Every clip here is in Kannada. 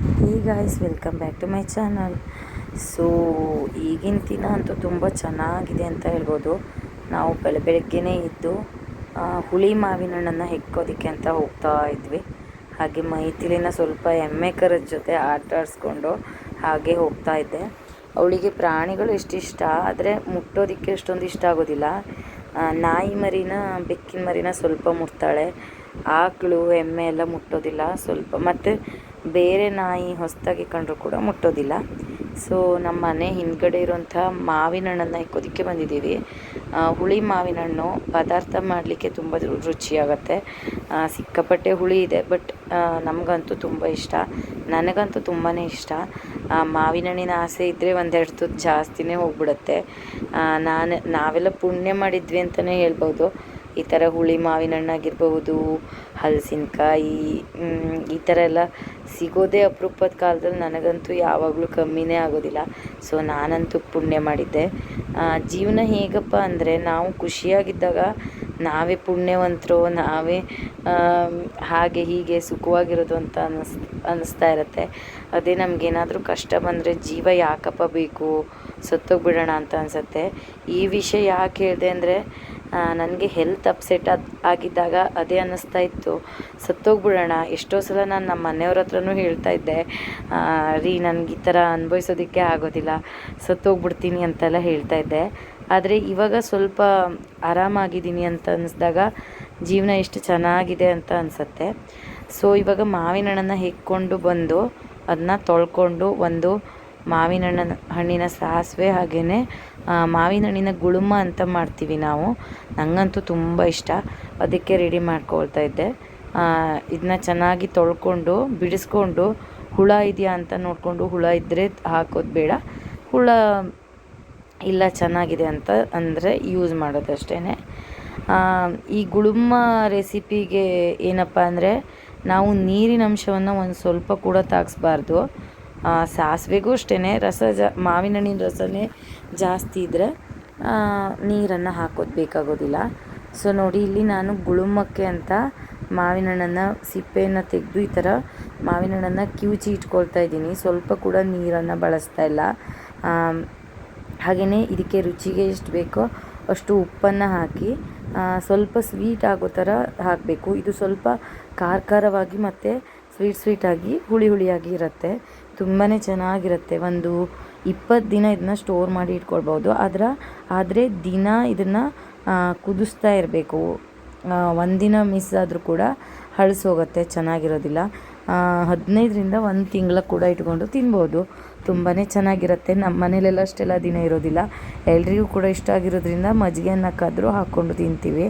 Hey guys, welcome back to my channel. So, ಈಗಿನ ದಿನ ಅಂತೂ ತುಂಬ ಚೆನ್ನಾಗಿದೆ ಅಂತ ಹೇಳ್ಬೋದು. ನಾವು ಬೆಳೆ ಬೆಳಗ್ಗೆನೇ ಇದ್ದು ಹುಳಿ ಮಾವಿನ ಹಣ್ಣನ್ನು ಹೆಕ್ಕೋದಕ್ಕೆ ಅಂತ ಹೋಗ್ತಾ ಇದ್ವಿ. ಹಾಗೆ ಮೈಥಿಲಿನ ಸ್ವಲ್ಪ ಎಮ್ಮೆ ಕರದ ಜೊತೆ ಆಟ ಆಡಿಸ್ಕೊಂಡು ಹಾಗೆ ಹೋಗ್ತಾ ಇದ್ದೆ. ಅವಳಿಗೆ ಪ್ರಾಣಿಗಳು ಇಷ್ಟ, ಆದರೆ ಮುಟ್ಟೋದಕ್ಕೆ ಅಷ್ಟೊಂದು ಇಷ್ಟ ಆಗೋದಿಲ್ಲ. ನಾಯಿ ಮರಿನ, ಬೆಕ್ಕಿನ ಮರಿನ ಸ್ವಲ್ಪ ಮುಟ್ತಾಳೆ. ಆಕಳು, ಎಮ್ಮೆ ಎಲ್ಲ ಮುಟ್ಟೋದಿಲ್ಲ, ಸ್ವಲ್ಪ. ಮತ್ತು ಬೇರೆ ನಾಯಿ ಹೊಸದಾಗಿ ಕಂಡರೂ ಕೂಡ ಮುಟ್ಟೋದಿಲ್ಲ. ಸೊ ನಮ್ಮ ಮನೆ ಹಿಂದ್ಗಡೆ ಇರುವಂಥ ಮಾವಿನ ಹಣ್ಣನ್ನು ಇಕ್ಕೋದಕ್ಕೆ ಬಂದಿದ್ದೀವಿ. ಹುಳಿ ಮಾವಿನ ಹಣ್ಣು ಪದಾರ್ಥ ಮಾಡಲಿಕ್ಕೆ ತುಂಬ ರುಚಿ ರುಚಿಯಾಗತ್ತೆ. ಸಿಕ್ಕಾಪಟ್ಟೆ ಹುಳಿ ಇದೆ, ಬಟ್ ನಮಗಂತೂ ತುಂಬ ಇಷ್ಟ. ನನಗಂತೂ ತುಂಬಾ ಇಷ್ಟ. ಮಾವಿನ ಹಣ್ಣಿನ ಆಸೆ ಇದ್ದರೆ ಒಂದೆರಡು ತುತ್ತು ಜಾಸ್ತಿನೇ ಹೋಗ್ಬಿಡುತ್ತೆ. ನಾನು, ನಾವೆಲ್ಲ ಪುಣ್ಯ ಮಾಡಿದ್ವಿ ಅಂತಲೇ ಹೇಳ್ಬೋದು. ಈ ಥರ ಹುಳಿ ಮಾವಿನ ಹಣ್ಣಾಗಿರ್ಬಹುದು, ಹಲಸಿನಕಾಯಿ ಈ ಥರ ಎಲ್ಲ ಸಿಗೋದೇ ಅಪರೂಪದ ಕಾಲದಲ್ಲಿ ನನಗಂತೂ ಯಾವಾಗಲೂ ಕಮ್ಮಿನೇ ಆಗೋದಿಲ್ಲ. ಸೊ ನಾನಂತೂ ಪುಣ್ಯ ಮಾಡಿದ್ದೆ. ಜೀವನ ಹೇಗಪ್ಪ ಅಂದರೆ, ನಾವು ಖುಷಿಯಾಗಿದ್ದಾಗ ನಾವೇ ಪುಣ್ಯವಂತರು, ನಾವೇ ಹಾಗೆ ಹೀಗೆ ಸುಖವಾಗಿರೋದು ಅಂತ ಅನ್ನಿಸ್, ಅನ್ನಿಸ್ತಾ ಇರುತ್ತೆ. ಅದೇ ನಮಗೇನಾದರೂ ಕಷ್ಟ ಬಂದರೆ ಜೀವ ಯಾಕಪ್ಪ ಬೇಕು, ಸತ್ತೋಗ್ಬಿಡೋಣ ಅಂತ ಅನಿಸುತ್ತೆ. ಈ ವಿಷಯ ಯಾಕೆ ಹೇಳಿದೆ ಅಂದರೆ ನನಗೆ ಹೆಲ್ತ್ ಅಪ್ಸೆಟ್ ಆಗಿದ್ದಾಗ ಅದೇ ಅನ್ನಿಸ್ತಾ ಇತ್ತು. ಸತ್ತೋಗ್ಬಿಡೋಣ. ಎಷ್ಟೋ ಸಲ ನಾನು ನಮ್ಮ ಮನೆಯವ್ರ ಹತ್ರನೂ ಹೇಳ್ತಾ ಇದ್ದೆ. ರೀ, ನನಗೆ ಈ ಥರ ಅನುಭವಿಸೋದಕ್ಕೆ ಆಗೋದಿಲ್ಲ. ಸತ್ತೋಗ್ಬಿಡ್ತೀನಿ ಅಂತೆಲ್ಲ ಹೇಳ್ತಾ ಇದ್ದೆ. ಆದರೆ ಇವಾಗ ಸ್ವಲ್ಪ ಆರಾಮಾಗಿದ್ದೀನಿ ಅಂತ ಅನ್ನಿಸ್ದಾಗ ಜೀವನ ಎಷ್ಟು ಚೆನ್ನಾಗಿದೆ ಅಂತ ಅನಿಸುತ್ತೆ. ಸೊ ಇವಾಗ ಮಾವಿನ ಹಣ್ಣನ್ನು ಹೆಕ್ಕೊಂಡು ಬಂದು ಅದನ್ನ ತೊಳ್ಕೊಂಡು ಒಂದು ಮಾವಿನ ಹಣ್ಣನ್ನು ಹಣ್ಣಿನ ಸಾಸಿವೆ ಹಾಗೆಯೇ ಮಾವಿನ ಹಣ್ಣಿನ ಗುಳುಮ ಅಂತ ಮಾಡ್ತೀವಿ ನಾವು. ನನಗಂತೂ ತುಂಬ ಇಷ್ಟ. ಅದಕ್ಕೆ ರೆಡಿ ಮಾಡ್ಕೊಳ್ತಾ ಇದ್ದೆ. ಇದನ್ನ ಚೆನ್ನಾಗಿ ತೊಳ್ಕೊಂಡು, ಬಿಡಿಸ್ಕೊಂಡು, ಹುಳ ಇದೆಯಾ ಅಂತ ನೋಡಿಕೊಂಡು ಹುಳ ಇದ್ದರೆ ಹಾಕೋದು ಬೇಡ. ಹುಳ ಇಲ್ಲ ಚೆನ್ನಾಗಿದೆ ಅಂತ ಅಂದರೆ ಯೂಸ್ ಮಾಡೋದಷ್ಟೇ ಈ ಗುಳುಮ ರೆಸಿಪಿಗೆ ಏನಪ್ಪ ಅಂದರೆ ನಾವು ನೀರಿನ ಅಂಶವನ್ನು ಒಂದು ಸ್ವಲ್ಪ ಕೂಡ ತಾಗಿಸ್ಬಾರ್ದು. ಸಾಸಿವೆಗೂ ಅಷ್ಟೇ ರಸ ಜಾ, ಮಾವಿನ ಹಣ್ಣಿನ ರಸನೇ ಜಾಸ್ತಿ ಇದ್ದರೆ ನೀರನ್ನು ಹಾಕೋದು ಬೇಕಾಗೋದಿಲ್ಲ. ಸೊ ನೋಡಿ, ಇಲ್ಲಿ ನಾನು ಗುಳುಮಕ್ಕೆ ಅಂತ ಮಾವಿನ ಹಣ್ಣನ್ನು ಸಿಪ್ಪೆಯನ್ನು ತೆಗೆದು ಈ ಥರ ಮಾವಿನ ಹಣ್ಣನ್ನು ಕಿವುಚಿ ಇಟ್ಕೊಳ್ತಾ ಇದ್ದೀನಿ. ಸ್ವಲ್ಪ ಕೂಡ ನೀರನ್ನು ಬಳಸ್ತಾ ಇಲ್ಲ. ಹಾಗೆಯೇ ಇದಕ್ಕೆ ರುಚಿಗೆ ಎಷ್ಟು ಬೇಕೋ ಅಷ್ಟು ಉಪ್ಪನ್ನು ಹಾಕಿ ಸ್ವಲ್ಪ ಸ್ವೀಟ್ ಆಗೋ ಥರ ಹಾಕಬೇಕು. ಇದು ಸ್ವಲ್ಪ ಖಾರ ಖಾರವಾಗಿ ಮತ್ತು ಸ್ವೀಟ್ ಸ್ವೀಟಾಗಿ ಹುಳಿ ಹುಳಿಯಾಗಿ ಇರುತ್ತೆ. ತುಂಬಾ ಚೆನ್ನಾಗಿರುತ್ತೆ. ಒಂದು ಇಪ್ಪತ್ತು ದಿನ ಇದನ್ನ ಸ್ಟೋರ್ ಮಾಡಿ ಇಟ್ಕೊಳ್ಬೋದು ಆದ್ರೆ, ಆದರೆ ದಿನ ಇದನ್ನು ಕುದಿಸ್ತಾ ಇರಬೇಕು. ಒಂದಿನ ಮಿಸ್ ಆದರೂ ಕೂಡ ಹಳಸೋಗುತ್ತೆ ಚೆನ್ನಾಗಿರೋದಿಲ್ಲ. ಹದಿನೈದರಿಂದ ಒಂದು ತಿಂಗಳ ಕೂಡ ಇಟ್ಕೊಂಡು ತಿನ್ಬೋದು. ತುಂಬಾ ಚೆನ್ನಾಗಿರುತ್ತೆ. ನಮ್ಮ ಮನೇಲೆಲ್ಲ ಅಷ್ಟೆಲ್ಲ ದಿನ ಇರೋದಿಲ್ಲ. ಎಲ್ರಿಗೂ ಕೂಡ ಇಷ್ಟ ಆಗಿರೋದ್ರಿಂದ ಮಜ್ಜಿಗೆ ಅನ್ನಕ್ಕಾದರೂ ಹಾಕ್ಕೊಂಡು ತಿಂತೀವಿ.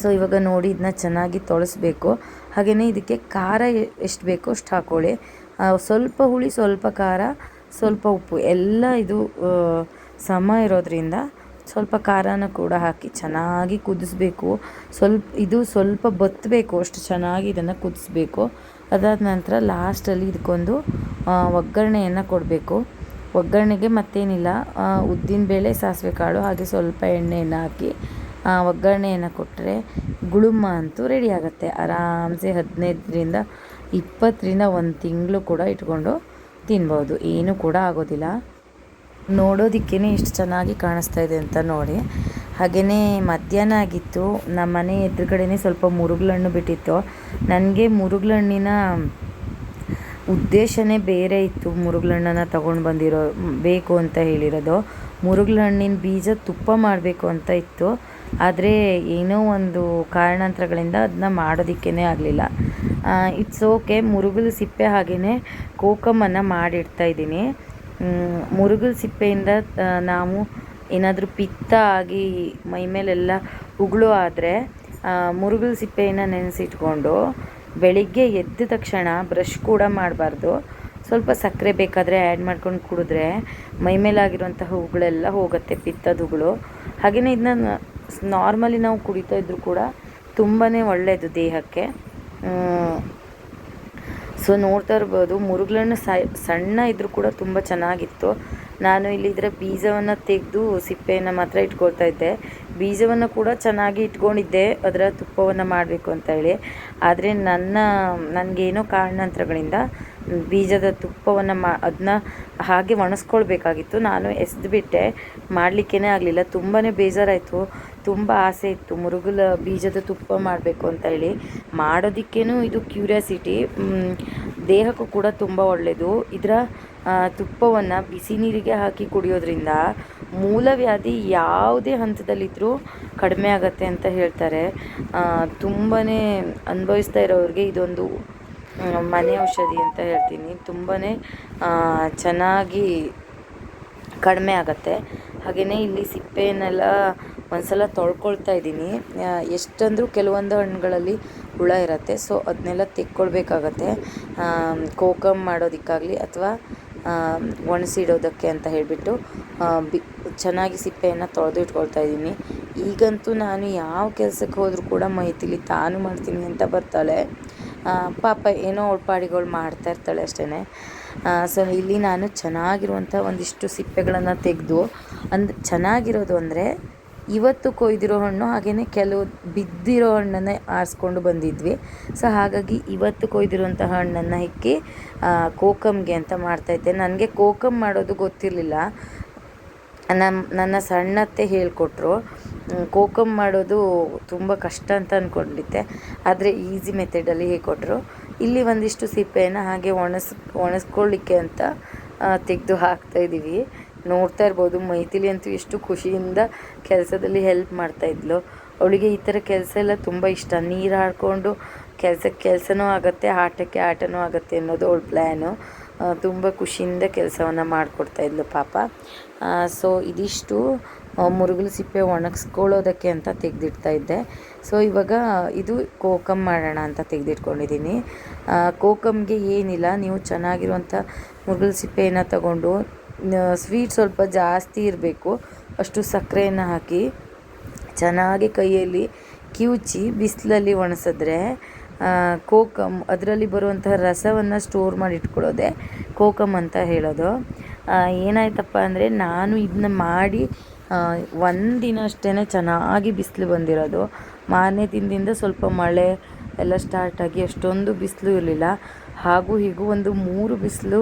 ಸೊ, ಇವಾಗ ನೋಡಿ ಇದನ್ನ ಚೆನ್ನಾಗಿ ತೊಳಸ್ಬೇಕು. ಹಾಗೆಯೇ ಇದಕ್ಕೆ ಖಾರ ಎಷ್ಟು ಬೇಕೋ ಅಷ್ಟು ಹಾಕ್ಕೊಳ್ಳಿ ಸ್ವಲ್ಪ ಹುಳಿ, ಸ್ವಲ್ಪ ಖಾರ, ಸ್ವಲ್ಪ ಉಪ್ಪು, ಎಲ್ಲ ಇದು ಸಮ ಇರೋದ್ರಿಂದ ಸ್ವಲ್ಪ ಖಾರನ ಕೂಡ ಹಾಕಿ ಚೆನ್ನಾಗಿ ಕುದಿಸ್ಬೇಕು. ಸ್ವಲ್ಪ, ಇದು ಸ್ವಲ್ಪ ಬತ್ತಬೇಕು ಅಷ್ಟು ಚೆನ್ನಾಗಿ ಇದನ್ನು ಕುದಿಸ್ಬೇಕು. ಅದಾದ ನಂತರ ಲಾಸ್ಟಲ್ಲಿ ಇದಕ್ಕೊಂದು ಒಗ್ಗರಣೆಯನ್ನು ಕೊಡಬೇಕು. ಒಗ್ಗರಣೆಗೆ ಮತ್ತೇನಿಲ್ಲ ಉದ್ದಿನಬೇಳೆ ಸಾಸಿವೆ ಕಾಳು, ಹಾಗೆ ಸ್ವಲ್ಪ ಎಣ್ಣೆಯನ್ನು ಹಾಕಿ ಒಗ್ಗರಣೆಯನ್ನು ಕೊಟ್ಟರೆ ಗುಳುಮ್ಮ ಅಂತೂ ರೆಡಿ ಆಗುತ್ತೆ. ಆರಾಮ್ಸೆ ಹದಿನೈದರಿಂದ ಇಪ್ಪತ್ತರಿಂದ ಒಂದು ತಿಂಗಳು ಕೂಡ ಇಟ್ಕೊಂಡು ತಿನ್ಬೋದು. ಏನೂ ಕೂಡ ಆಗೋದಿಲ್ಲ. ನೋಡೋದಕ್ಕೇ ಇಷ್ಟು ಚೆನ್ನಾಗಿ ಕಾಣಿಸ್ತಾ ಇದೆ ಅಂತ ನೋಡಿ. ಹಾಗೆಯೇ ಮಧ್ಯಾಹ್ನ ಆಗಿತ್ತು. ನಮ್ಮ ಮನೆ ಎದುರುಗಡೆನೇ ಸ್ವಲ್ಪ ಮುರುಗ್ಲಹಣ್ಣು ಬಿಟ್ಟಿತ್ತು. ನನಗೆ ಮುರುಗ್ಲಣ್ಣಿನ ಉದ್ದೇಶನೇ ಬೇರೆ ಇತ್ತು ಮುರುಗ್ಲಹಣ್ಣನ್ನು ತಗೊಂಡು ಬಂದಿರೋ ಬೇಕು ಅಂತ ಹೇಳಿರೋದು. ಮುರುಗ್ಲಹಣ್ಣಿನ ಬೀಜ ತುಪ್ಪ ಮಾಡಬೇಕು ಅಂತ ಇತ್ತು. ಆದರೆ ಏನೋ ಒಂದು ಕಾರಣಾಂತರಗಳಿಂದ ಅದನ್ನ ಮಾಡೋದಕ್ಕೇ ಆಗಲಿಲ್ಲ. ಇಟ್ಸ್ ಓಕೆ ಮುರುಗಲ್ ಸಿಪ್ಪೆ ಹಾಗೆಯೇ ಕೋಕಮನ್ನು ಮಾಡಿಡ್ತಾ ಇದ್ದೀನಿ. ಮುರುಗಲ್ ಸಿಪ್ಪೆಯಿಂದ ನಾವು ಏನಾದರೂ ಪಿತ್ತ ಆಗಿ ಮೈ ಮೇಲೆಲ್ಲ ಉಗುಳು ಆದರೆ ಮುರುಗಲ್ ಸಿಪ್ಪೆಯನ್ನು ನೆನೆಸಿಟ್ಕೊಂಡು ಬೆಳಿಗ್ಗೆ ಎದ್ದ ತಕ್ಷಣ ಬ್ರಷ್ ಕೂಡ ಮಾಡಬಾರ್ದು. ಸ್ವಲ್ಪ ಸಕ್ಕರೆ ಬೇಕಾದರೆ ಆ್ಯಡ್ ಮಾಡ್ಕೊಂಡು ಕುಡಿದ್ರೆ ಮೈ ಮೇಲಾಗಿರುವಂತಹ ಉಗುಳೆಲ್ಲ ಹೋಗುತ್ತೆ, ಪಿತ್ತದ ಉಗುಳು. ಹಾಗೆಯೇ ಇದನ್ನ ನಾರ್ಮಲಿ ನಾವು ಕುಡಿತಾ ಇದ್ದರೂ ಕೂಡ ತುಂಬಾ ಒಳ್ಳೆಯದು ದೇಹಕ್ಕೆ. ಸೊ ನೋಡ್ತಾ ಇರ್ಬೋದು, ಮುರುಗ್ಲಣ್ಣು ಸಣ್ಣ ಇದ್ರೂ ಕೂಡ ತುಂಬ ಚೆನ್ನಾಗಿತ್ತು. ನಾನು ಇಲ್ಲಿ ಇದರ ಬೀಜವನ್ನು ತೆಗೆದು ಸಿಪ್ಪೆಯನ್ನು ಮಾತ್ರ ಇಟ್ಕೊಳ್ತಾ ಇದ್ದೆ. ಬೀಜವನ್ನು ಕೂಡ ಚೆನ್ನಾಗಿ ಇಟ್ಕೊಂಡಿದ್ದೆ, ಅದರ ತುಪ್ಪವನ್ನು ಮಾಡಬೇಕು ಅಂತ ಹೇಳಿ. ಆದರೆ ನನ್ನ, ನನಗೇನೋ ಕಾರಣಾಂತರಗಳಿಂದ ಬೀಜದ ತುಪ್ಪವನ್ನು ಮಾ ಅದನ್ನ ಹಾಗೆ ಒಣಸ್ಕೊಳ್ಬೇಕಾಗಿತ್ತು. ನಾನು ಎಸ್ದು ಬಿಟ್ಟೆ ಮಾಡಲಿಕ್ಕೇ ಆಗಲಿಲ್ಲ. ತುಂಬಾ ಬೇಜಾರಾಯಿತು. ತುಂಬ ಆಸೆ ಇತ್ತು. ಮುರುಗಲ ಬೀಜದ ತುಪ್ಪ ಮಾಡಬೇಕು ಅಂತ ಹೇಳಿ. ಮಾಡೋದಕ್ಕೇನು ಇದು ಕ್ಯೂರಿಯಾಸಿಟಿ. ದೇಹಕ್ಕೂ ಕೂಡ ತುಂಬ ಒಳ್ಳೆಯದು ಇದರ ತುಪ್ಪವನ್ನು ಬಿಸಿ ನೀರಿಗೆ ಹಾಕಿ ಕುಡಿಯೋದ್ರಿಂದ ಮೂಲವ್ಯಾಧಿ ಯಾವುದೇ ಹಂತದಲ್ಲಿದ್ದರೂ ಕಡಿಮೆ ಆಗುತ್ತೆ ಅಂತ ಹೇಳ್ತಾರೆ. ತುಂಬಾ ಅನುಭವಿಸ್ತಾ ಇರೋರಿಗೆ ಇದೊಂದು ಮನೆ ಔಷಧಿ ಅಂತ ಹೇಳ್ತೀನಿ. ತುಂಬಾ ಚೆನ್ನಾಗಿ ಕಡಿಮೆ ಆಗುತ್ತೆ. ಹಾಗೆಯೇ ಇಲ್ಲಿ ಸಿಪ್ಪೆಯನ್ನೆಲ್ಲ ಒಂದ್ಸಲ ತೊಳ್ಕೊಳ್ತಾ ಇದ್ದೀನಿ. ಎಷ್ಟಂದರೂ ಕೆಲವೊಂದು ಹಣ್ಣುಗಳಲ್ಲಿ ಹುಳ ಇರುತ್ತೆ, ಸೊ ಅದನ್ನೆಲ್ಲ ತೆಕ್ಕೊಳ್ಬೇಕಾಗತ್ತೆ. ಕೋಕಮ್ ಮಾಡೋದಕ್ಕಾಗಲಿ ಅಥವಾ ಒಣಸಿಡೋದಕ್ಕೆ ಅಂತ ಹೇಳಿಬಿಟ್ಟು ಬಿ, ಚೆನ್ನಾಗಿ ಸಿಪ್ಪೆಯನ್ನು ತೊಳೆದು ಇಟ್ಕೊಳ್ತಾ ಇದ್ದೀನಿ. ಈಗಂತೂ ನಾನು ಯಾವ ಕೆಲಸಕ್ಕೆ ಹೋದರೂ ಕೂಡ ಮೈತಿಲಿ ತಾನು ಮಾಡ್ತೀನಿ ಅಂತ ಬರ್ತಾಳೆ. ಪಾಪ ಏನೋ ಒಳ್ಪಾಡಿಗಳು ಮಾಡ್ತಾ ಇರ್ತಾಳೆ ಅಷ್ಟೇ ಸೊ ಇಲ್ಲಿ ನಾನು ಚೆನ್ನಾಗಿರುವಂಥ ಒಂದಿಷ್ಟು ಸಿಪ್ಪೆಗಳನ್ನು ತೆಗೆದು, ಅಂದ್ ಚೆನ್ನಾಗಿರೋದು ಅಂದರೆ ಇವತ್ತು ಕೊಯ್ದಿರೋ ಹಣ್ಣು ಹಾಗೆಯೇ ಕೆಲವು ಬಿದ್ದಿರೋ ಹಣ್ಣನ್ನೇ ಆರಿಸ್ಕೊಂಡು ಬಂದಿದ್ವಿ. ಸೊ ಹಾಗಾಗಿ ಇವತ್ತು ಕೊಯ್ದಿರುವಂಥ ಹಣ್ಣನ್ನು ಇಕ್ಕಿ ಕೋಕಮ್ಗೆ ಅಂತ ಮಾಡ್ತಾಯಿದ್ದೆ ನನಗೆ ಕೋಕಮ್ ಮಾಡೋದು ಗೊತ್ತಿರಲಿಲ್ಲ. ನಮ್ಮ ನನ್ನ ಸಣ್ಣತ್ತೆ ಹೇಳಿಕೊಟ್ರು ಕೋಕಮ್ ಮಾಡೋದು ತುಂಬ ಕಷ್ಟ ಅಂತ ಅಂದ್ಕೊಂಡಿದ್ದೆ ಆದರೆ ಈಸಿ ಮೆಥಡಲ್ಲಿ ಹೇಳಿಕೊಟ್ರು. ಇಲ್ಲಿ ಒಂದಿಷ್ಟು ಸಿಪ್ಪೆಯನ್ನು ಹಾಗೆ ಒಣಸ್ ಒಣಸ್ಕೊಳ್ಳಿಕ್ಕೆ ಅಂತ ತೆಗೆದು ಹಾಕ್ತಾ ಇದ್ದೀವಿ. ನೋಡ್ತಾ ಇರ್ಬೋದು, ಮೈಥಿಲಿ ಅಂತೂ ಎಷ್ಟು ಖುಷಿಯಿಂದ ಕೆಲಸದಲ್ಲಿ ಹೆಲ್ಪ್ ಮಾಡ್ತಾಯಿದ್ಲು ಅವಳಿಗೆ ಈ ಥರ ಕೆಲಸ ಎಲ್ಲ ತುಂಬ ಇಷ್ಟ. ನೀರು ಹಾಡಿಕೊಂಡು ಕೆಲಸಕ್ಕೆ ಕೆಲಸನೂ ಆಗುತ್ತೆ, ಆಟಕ್ಕೆ ಆಟನೂ ಆಗುತ್ತೆ ಅನ್ನೋದು ಅವಳ ಪ್ಲ್ಯಾನು ತುಂಬ ಖುಷಿಯಿಂದ ಕೆಲಸವನ್ನು ಮಾಡಿಕೊಡ್ತಾಯಿದ್ಲು ಪಾಪ. ಸೊ ಇದಿಷ್ಟು ಮುರುಗಲು ಸಿಪ್ಪೆ ಒಣಗಿಸ್ಕೊಳ್ಳೋದಕ್ಕೆ ಅಂತ ತೆಗೆದಿಡ್ತಾ ಇದ್ದೆ. ಸೊ ಇವಾಗ ಇದು ಕೋಕಮ್ ಮಾಡೋಣ ಅಂತ ತೆಗೆದಿಟ್ಕೊಂಡಿದ್ದೀನಿ. ಕೋಕಮ್ಗೆ ಏನಿಲ್ಲ, ನೀವು ಚೆನ್ನಾಗಿರುವಂಥ ಮುರುಗಲು ಸಿಪ್ಪೆಯನ್ನು ತಗೊಂಡು ಸ್ವೀಟ್ ಸ್ವಲ್ಪ ಜಾಸ್ತಿ ಇರಬೇಕು. ಅಷ್ಟು ಸಕ್ಕರೆಯನ್ನು ಹಾಕಿ, ಚೆನ್ನಾಗಿ ಕೈಯಲ್ಲಿ ಕಿವುಚಿ ಬಿಸಿಲಲ್ಲಿ ಒಣಸಿದ್ರೆ ಕೋಕಮ್ ಅದರಲ್ಲಿ ಬರುವಂತಹ ರಸವನ್ನು ಸ್ಟೋರ್ ಮಾಡಿ ಇಟ್ಕೊಳ್ಳೋದೆ ಕೋಕಮ್ ಅಂತ ಹೇಳೋದು. ಏನಾಯ್ತಪ್ಪ ಅಂದರೆ ನಾನು ಇದನ್ನ ಮಾಡಿ ಒಂದಿನ ಅಷ್ಟೇ ಚೆನ್ನಾಗಿ ಬಿಸಿಲು ಬಂದಿರೋದು. ಮಾರನೇ ದಿನದಿಂದ ಸ್ವಲ್ಪ ಮಳೆ ಎಲ್ಲ ಸ್ಟಾರ್ಟಾಗಿ ಅಷ್ಟೊಂದು ಬಿಸಿಲು ಇರಲಿಲ್ಲ. ಹಾಗೂ ಹೀಗೂ ಒಂದು ಮೂರು ಬಿಸಿಲು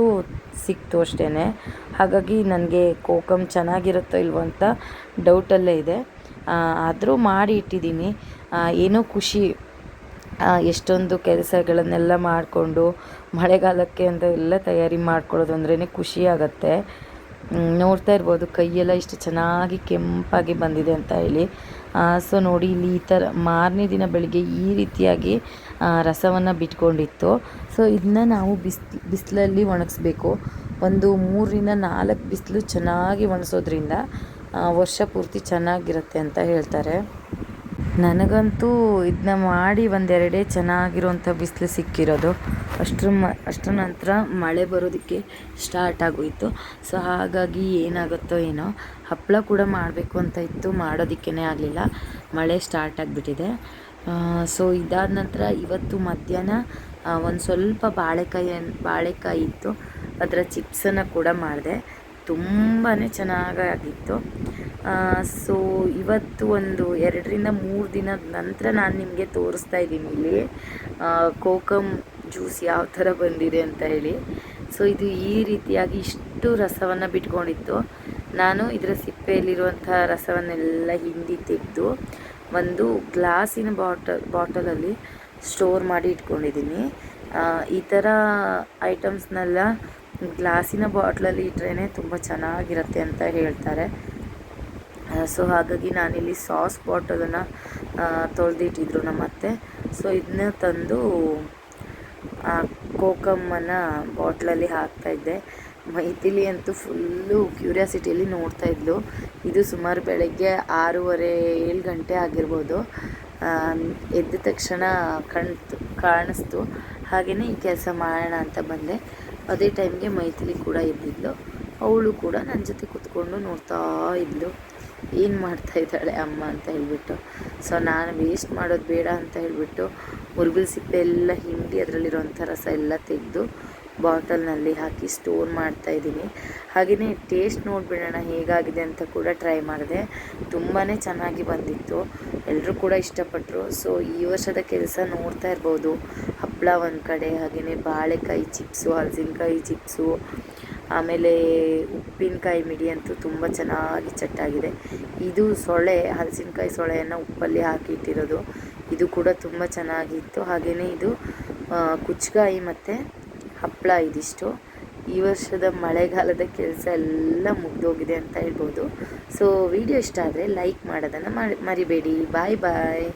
ಸಿಕ್ತು ಅಷ್ಟೇ ಹಾಗಾಗಿ ನನಗೆ ಕೋಕಮ್ ಚೆನ್ನಾಗಿರುತ್ತೋ ಇಲ್ವೋ ಅಂತ ಡೌಟಲ್ಲೇ ಇದೆ. ಆದರೂ ಮಾಡಿ ಇಟ್ಟಿದ್ದೀನಿ. ಏನೋ ಖುಷಿ ಎಷ್ಟೊಂದು ಕೆಲಸಗಳನ್ನೆಲ್ಲ ಮಾಡಿಕೊಂಡು ಮಳೆಗಾಲಕ್ಕೆ ಅಂತ ಎಲ್ಲ ತಯಾರಿ ಮಾಡ್ಕೊಳ್ಳೋದು ಅಂದ್ರೇ ಖುಷಿ ಆಗುತ್ತೆ. ನೋಡ್ತಾ ಇರ್ಬೋದು, ಕೈಯೆಲ್ಲ ಇಷ್ಟು ಚೆನ್ನಾಗಿ ಕೆಂಪಾಗಿ ಬಂದಿದೆ ಅಂತ ಹೇಳಿ. ಸೊ ನೋಡಿ, ಇಲ್ಲಿ ಈ ಥರ ಮಾರನೇ ದಿನ ಬೆಳಿಗ್ಗೆ ಈ ರೀತಿಯಾಗಿ ರಸವನ್ನು ಬಿಟ್ಕೊಂಡಿತ್ತು. ಸೊ ಇದನ್ನ ನಾವು ಬಿಸ್, ಬಿಸಿಲಲ್ಲಿ ಒಣಗಿಸ್ಬೇಕು. ಒಂದು ಮೂರರಿಂದ ನಾಲ್ಕು ಬಿಸಿಲು ಚೆನ್ನಾಗಿ ಒಣಸೋದ್ರಿಂದ ವರ್ಷ ಪೂರ್ತಿ ಚೆನ್ನಾಗಿರುತ್ತೆ ಅಂತ ಹೇಳ್ತಾರೆ. ನನಗಂತೂ ಇದನ್ನ ಮಾಡಿ ಒಂದೆರಡೇ ಚೆನ್ನಾಗಿರುವಂಥ ಬಿಸಿಲು ಸಿಕ್ಕಿರೋದು. ಅಷ್ಟರ ಮ, ಅಷ್ಟರ ನಂತರ ಮಳೆ ಬರೋದಕ್ಕೆ ಸ್ಟಾರ್ಟ್ ಆಗೋಯಿತು. ಸೊ ಹಾಗಾಗಿ ಏನಾಗುತ್ತೋ ಏನೋ ಹಪ್ಪಳ ಕೂಡ ಮಾಡಬೇಕು ಅಂತ ಇತ್ತು ಮಾಡೋದಕ್ಕೇ ಆಗಲಿಲ್ಲ. ಮಳೆ ಸ್ಟಾರ್ಟ್ ಆಗಿಬಿಟ್ಟಿದೆ. ಸೊ ಇದಾದ ನಂತರ ಇವತ್ತು ಮಧ್ಯಾಹ್ನ ಒಂದು ಸ್ವಲ್ಪ ಬಾಳೆಕಾಯಿ ಬಾಳೆಕಾಯಿ ಇತ್ತು. ಅದರ ಚಿಪ್ಸನ್ನು ಕೂಡ ಮಾಡಿದೆ. ತುಂಬಾ ಚೆನ್ನಾಗಾಗಿತ್ತು. ಸೊ ಇವತ್ತು ಒಂದು ಎರಡರಿಂದ ಮೂರು ದಿನದ ನಂತರ ನಾನು ನಿಮಗೆ ತೋರಿಸ್ತಾ ಇದ್ದೀನಿ ಇಲ್ಲಿ. ಕೋಕಮ್ ಜ್ಯೂಸ್ ಯಾವ ಥರ ಬಂದಿದೆ ಅಂತ ಹೇಳಿ. ಸೊ ಇದು ಈ ರೀತಿಯಾಗಿ ಇಷ್ಟು ರಸವನ್ನು ಬಿಟ್ಕೊಂಡಿತ್ತು. ನಾನು ಇದರ ಸಿಪ್ಪೆಯಲ್ಲಿರುವಂಥ ರಸವನ್ನೆಲ್ಲ ಹಿಂಡಿ ತೆಗೆದು ಒಂದು ಗ್ಲಾಸಿನ ಬಾಟಲ್, ಬಾಟಲಲ್ಲಿ ಸ್ಟೋರ್ ಮಾಡಿ ಇಟ್ಕೊಂಡಿದ್ದೀನಿ. ಈ ಥರ ಐಟಮ್ಸ್ನೆಲ್ಲ ಗ್ಲಾಸಿನ ಬಾಟ್ಲಲ್ಲಿ ಇಟ್ರೇ ತುಂಬ ಚೆನ್ನಾಗಿರುತ್ತೆ ಅಂತ ಹೇಳ್ತಾರೆ. ಸೊ ಹಾಗಾಗಿ ನಾನಿಲ್ಲಿ ಸಾಸ್ ಬಾಟಲನ್ನು ತೊಳೆದಿಟ್ಟಿದ್ರು ನಮ್ಮ ಅತ್ತೆ ಸೊ ಇದನ್ನ ತಂದು, ಆ ಕೋಕಮ್ಮನ್ನು ಬಾಟ್ಲಲ್ಲಿ ಹಾಕ್ತಾಯಿದ್ದೆ ಮೈತಿಲಿ ಅಂತೂ ಫುಲ್ಲು ಕ್ಯೂರಿಯಾಸಿಟಿಯಲ್ಲಿ ನೋಡ್ತಾ ಇದ್ಲು. ಇದು ಸುಮಾರು ಬೆಳಗ್ಗೆ ಆರೂವರೆ ಏಳು ಗಂಟೆ ಆಗಿರ್ಬೋದು. ಎದ್ದ ತಕ್ಷಣ ಕಣ್ತು ಕಾಣಿಸ್ತು. ಹಾಗೆಯೇ ಈ ಕೆಲಸ ಮಾಡೋಣ ಅಂತ ಬಂದೆ. ಅದೇ ಟೈಮ್ಗೆ ಮೈಥಿಲಿ ಕೂಡ ಇದ್ದಿದ್ಲು. ಅವಳು ಕೂಡ ನನ್ನ ಜೊತೆ ಕೂತ್ಕೊಂಡು ನೋಡ್ತಾ ಇದ್ಲು. ಏನು ಮಾಡ್ತಾ ಇದ್ದಾಳೆ ಅಮ್ಮ ಅಂತ ಹೇಳಿಬಿಟ್ಟು. ಸೊ ನಾನು ವೇಸ್ಟ್ ಮಾಡೋದು ಬೇಡ ಅಂತ ಹೇಳಿಬಿಟ್ಟು ಮುರುಗಲ್ ಸಿಪ್ಪೆ ಎಲ್ಲ ಹಿಂಡಿ ಅದರಲ್ಲಿರೋಂಥ ರಸ ಎಲ್ಲ ತೆಗೆದು ಬಾಟಲ್ನಲ್ಲಿ ಹಾಕಿ ಸ್ಟೋರ್ ಮಾಡ್ತಾ ಇದ್ದೀನಿ. ಹಾಗೆಯೇ ಟೇಸ್ಟ್ ನೋಡಿಬಿಡೋಣ ಹೇಗಾಗಿದೆ ಅಂತ ಕೂಡ ಟ್ರೈ ಮಾಡಿದೆ. ತುಂಬಾ ಚೆನ್ನಾಗಿ ಬಂದಿತ್ತು. ಎಲ್ಲರೂ ಕೂಡ ಇಷ್ಟಪಟ್ಟರು ಸೊ, ಈ ವರ್ಷದ ಕೆಲಸ ನೋಡ್ತಾ ಇರ್ಬೋದು. ಹಪ್ಪಳ ಒಂದು ಕಡೆ ಹಾಗೆಯೇ ಬಾಳೆಕಾಯಿ ಚಿಪ್ಸು, ಹಲಸಿನಕಾಯಿ ಚಿಪ್ಸು, ಆಮೇಲೆ ಉಪ್ಪಿನಕಾಯಿ ಮಿಡಿ ಅಂತೂ ತುಂಬ ಚೆನ್ನಾಗಿ ಚಟ್ಟಾಗಿದೆ. ಇದು ಸೊಳೆ ಹಲಸಿನಕಾಯಿ ಸೊಳೆಯನ್ನು ಉಪ್ಪಲ್ಲಿ ಹಾಕಿ ಇಟ್ಟಿರೋದು. ಇದು ಕೂಡ ತುಂಬ ಚೆನ್ನಾಗಿತ್ತು. ಹಾಗೆಯೇ ಇದು ಕುಚ್ಚಕಾಯಿ ಮತ್ತು ಹಪ್ಪಳ ಇದಿಷ್ಟು. ಈ ವರ್ಷದ ಮಳೆಗಾಲದ ಕೆಲಸ ಎಲ್ಲ ಮುಗ್ದೋಗಿದೆ ಅಂತ ಹೇಳ್ಬೋದು. ಸೊ ವಿಡಿಯೋ ಇಷ್ಟ ಆದರೆ ಲೈಕ್ ಮಾಡೋದನ್ನು ಮಾಡಿ ಮರಿಬೇಡಿ. ಬಾಯ್ ಬಾಯ್